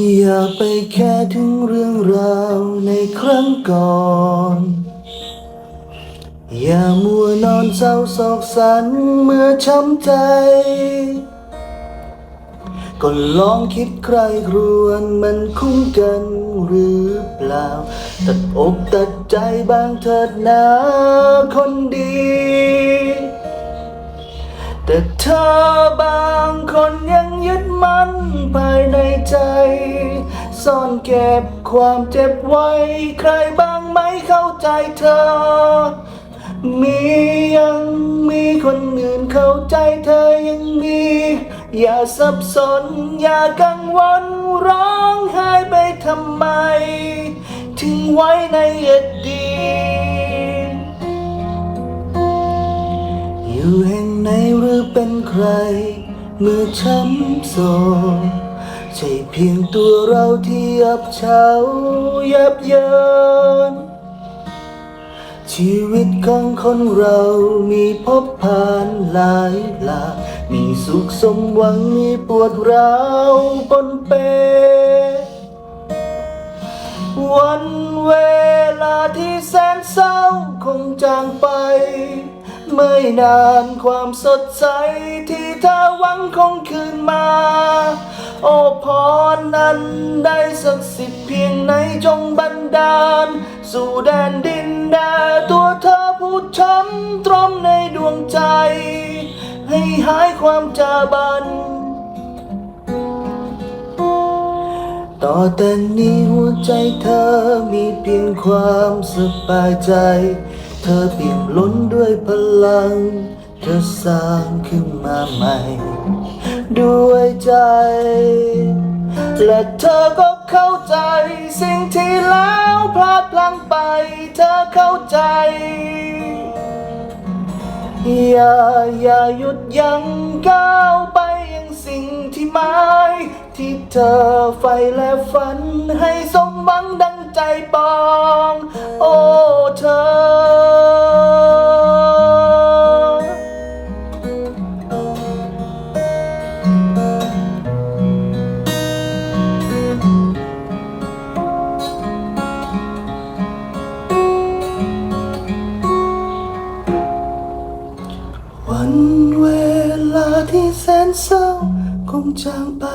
อย่าไปแค่ถึงเรื่องราวในครั้งก่อน อย่ามัวนอนเศร้าโศกสันเมื่อช้ำใจ ก็ลองคิดใครครวนมันคุ้มกันหรือเปล่า ตัดอกตัดใจบางเถิดนะคนดี แต่เธอบางคนยังยึดมั่นภายในใจ ซ่อนเก็บความเจ็บไว้ ใครบ้างไหมเข้าใจเธอ มียังมีคนอื่นเข้าใจเธอยังมี อย่าสับสน อย่ากังวลร้องไห้ไปทำไม ทิ้งไว้ในอดีต อยู่แห่งไหนหรือเป็นใคร เมื่อช้ำโศกใช่เพียงตัวเราที่ยับเฉายับเยินชีวิตของคนเรามีพบผ่านหลายหลากมีสุขสมหวังมีปวดร้าวปนเป วันเวลาที่แสนเศร้าคงจางไป ไม่นานความสดใสที่เธอหวังคงคืนมา โอ้พรนั้นได้สักสิบเพียงไหนจงบันดาล สู่แดนดินแด่ตัวเธอผู้ช้ำตรมในดวงใจ ให้หายความจาบัน ต่อแต่นี้หัวใจเธอมีเพียงความสบายใจ เธอเปี่ยมล้นด้วยพลัง เธอสร้างขึ้นมาใหม่ ด้วยใจ และเธอก็เข้าใจ สิ่งที่แล้วพลาดพลั้งไป เธอเข้าใจ อย่าอย่าหยุดยั้งก้าวไปยังสิ่งที่มา ที่เธอใฝ่และฝัน ให้สมหวังดังใจปอง โอ้เธอ วันเวลาที่แสนเศร้า คงจางไป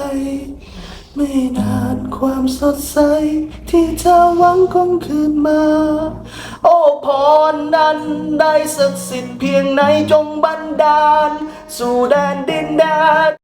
ไม่นานความสดใส ที่เธอหวังคงคืนมา โอ้พรนั้นได้ศักดิ์สิทธิ์เพียงไหนจงบันดาล สู่แดนดินแดน